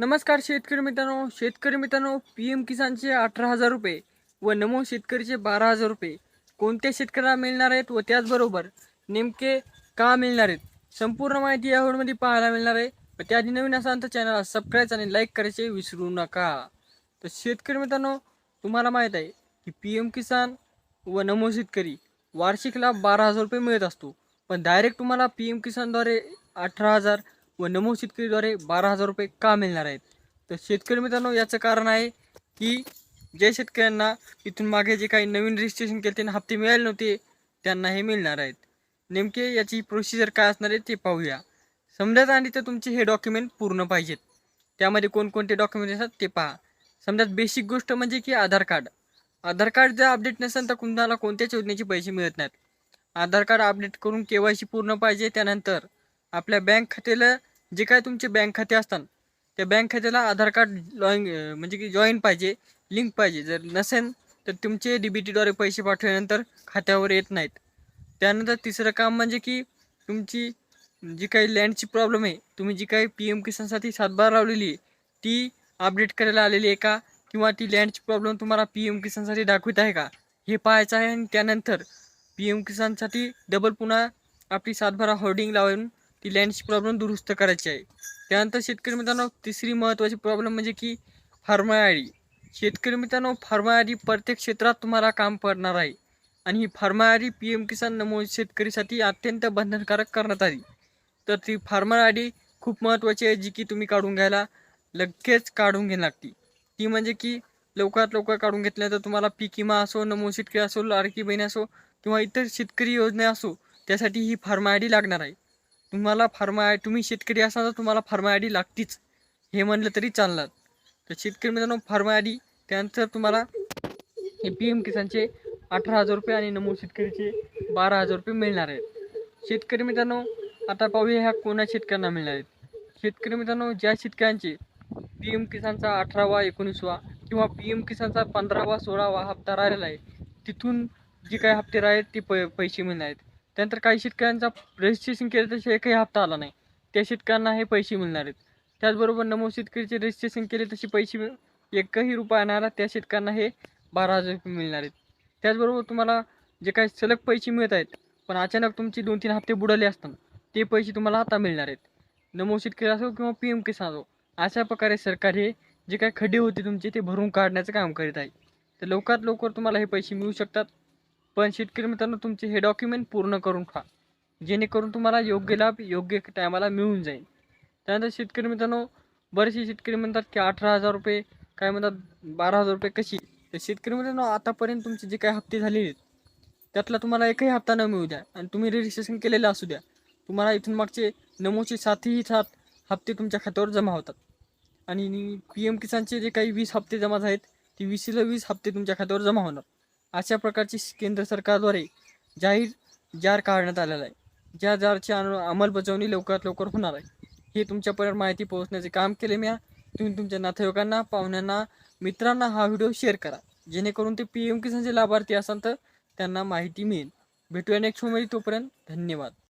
नमस्कार शेतकरी मित्रांनो. शेतकरी मित्रांनो पी एम किसानचे अठरा हजार रुपये व नमो शेतकरीचे बारा हजार रुपये कोणत्या शेतकऱ्याला मिळणार आहेत व त्याचबरोबर नेमके का मिळणार आहेत? संपूर्ण माहिती या व्हिडिओमध्ये पाहायला मिळणार आहे. व त्याआधी नवीन असाल तर चॅनलला सबस्क्राईब आणि लाईक करायचे विसरू नका. तर शेतकरी मित्रांनो तुम्हाला माहीत आहे की पी एम किसान व नमो शेतकरी वार्षिकला बारा हजार रुपये मिळत असतो. पण डायरेक्ट तुम्हाला पी एम किसानद्वारे अठरा हजार व नमो शेतकरीद्वारे बारा हजार रुपये का मिळणार आहेत? तर शेतकरी मित्रांनो याचं कारण आहे की ज्या शेतकऱ्यांना इथून मागे जे काही नवीन रजिस्ट्रेशन केले त्यांना हप्ते मिळाले नव्हते त्यांना हे मिळणार आहेत. नेमके याची प्रोसिजर काय असणार आहे ते पाहूया. समजाच आणि तर तुमचे हे डॉक्युमेंट पूर्ण पाहिजेत. त्यामध्ये कोणकोणते डॉक्युमेंट असतात ते पहा. समजा बेसिक गोष्ट म्हणजे की आधार कार्ड. आधार कार्ड जर अपडेट नसेल तर कुणाला कोणत्याच योजनेचे पैसे मिळत नाहीत. आधार कार्ड अपडेट करून के वाय सी पूर्ण पाहिजे. त्यानंतर आपल्या बँक खात्याला जे काय तुमचे बँक खाते असतात त्या बँक खात्याला आधार कार्ड लॉईन म्हणजे की जॉईन पाहिजे लिंक पाहिजे. जर नसेल तर तुमचे डी बी टीद्वारे पैसे पाठवल्यानंतर खात्यावर येत नाहीत. त्यानंतर तिसरं काम म्हणजे की तुमची जी काही लँडची प्रॉब्लेम आहे तुम्ही जी काही पी एम किसानसाठी सातबार लावलेली आहे ती अपडेट करायला आलेली आहे का? किंवा ती लँडची प्रॉब्लेम तुम्हाला पी एम किसानसाठी दाखवित आहे का? हे पाहायचं आहे आणि त्यानंतर पी एम किसानसाठी डबल पुन्हा आपली सातबारा होर्डिंग लावून ती लँडची प्रॉब्लेम दुरुस्त करायची आहे. त्यानंतर शेतकरी मित्रांनो तिसरी महत्त्वाची प्रॉब्लेम म्हणजे की फार्मा आय डी. शेतकरी मित्रांनो फार्मा आय डी प्रत्येक क्षेत्रात तुम्हाला काम पडणार आहे. आणि ही farmer I D P M Kisan Namo शेतकरीसाठी अत्यंत बंधनकारक करण्यात आली. तर ती फार्मा आय डी खूप महत्त्वाची आहे जी की तुम्ही काढून घ्यायला लगेच काढून घ्यायला लागते. ती म्हणजे की लवकरात लवकर काढून घेतल्यानंतर तुम्हाला पीक विमा असो नमो शेतकरी असो लाडकी बहीण असो किंवा इतर शेतकरी योजना असो त्यासाठी ही फार्मा आय डी लागणार आहे. तुम्हाला फार्मा आय तुम्ही शेतकरी असाल तर तुम्हाला फार्मा आय डी लागतीच. हे म्हणलं तरी चालणार. तर शेतकरी मित्रांनो फार्मा आय डी त्यानंतर तुम्हाला हे पी एम किसानचे अठरा हजार रुपये आणि नमो शेतकरीचे बारा हजार रुपये मिळणार आहेत. शेतकरी मित्रांनो आता पाहूया ह्या कोणा शेतकऱ्यांना मिळणार आहेत. शेतकरी मित्रांनो ज्या शेतकऱ्यांचे पी एम किसानचा अठरावा एकोणीसवा किंवा पी एम किसानचा पंधरावा सोळावा हप्ता राहिलेला आहे तिथून जे काही हप्ते राहिले ते पै पैसे मिळणार आहेत. त्यानंतर काही शेतकऱ्यांचा रजिस्ट्रेशन केलं तसे एकही हप्ता आला नाही. त्या शेतकऱ्यांना हे पैसे मिळणार आहेत. त्याचबरोबर नमो शेतकरीचे रजिस्ट्रेशन केले तसे पैसे एकही रुपया येणारा त्या शेतकऱ्यांना हे बारा हजार रुपये मिळणार आहेत. त्याचबरोबर तुम्हाला जे काही सलग पैसे मिळत आहेत पण अचानक तुमचे दोन तीन हप्ते बुडाले असतात ते पैसे तुम्हाला आता मिळणार आहेत. नमो शेतकरी असो किंवा पी एम किसान असो अशा प्रकारे सरकार हे जे काही खड्डे होते तुमचे ते भरून काढण्याचं काम करीत आहे. तर लवकरात लवकर तुम्हाला हे पैसे मिळू शकतात. पण शेतकरी मित्रांनो तुमचे हे डॉक्युमेंट पूर्ण करून खा. जेणेकरून तुम्हाला योग्य लाभ योग्य टायमाला मिळून जाईल. त्यानंतर शेतकरी मित्रांनो बरेचसे शेतकरी म्हणतात की अठरा हजार रुपये काय म्हणतात बारा हजार रुपये कशी? तर शेतकरी मित्रांनो आतापर्यंत तुमचे जे काही हप्ते झालेले आहेत त्यातला तुम्हाला एकही हप्ता न मिळू द्या. आणि तुम्ही रजिस्ट्रेशन केलेलं असू द्या. तुम्हाला इथून मागचे नमोचे सातही सात हप्ते तुमच्या खात्यावर जमा होतात. आणि पी एम किसानचे जे काही वीस हप्ते जमा आहेत ते वीसला वीस हप्ते तुमच्या खात्यावर जमा होणार. अशा प्रकारची केंद्र सरकारद्वारे जाहीर जार काढण्यात आलेला आहे. ज्या जारची अनु- अंमलबजावणी लवकरात लवकर होणार आहे. हे तुमच्यापर्यंत माहिती पोहोचण्याचे काम केले मी तुम्ही तुमच्या नातेवाईकांना पाहुण्यांना मित्रांना हा व्हिडिओ शेअर करा. जेणेकरून ते पी एम किसानचे लाभार्थी असाल तर त्यांना माहिती मिळेल. भेटूया नेक्स्टमध्ये तोपर्यंत धन्यवाद.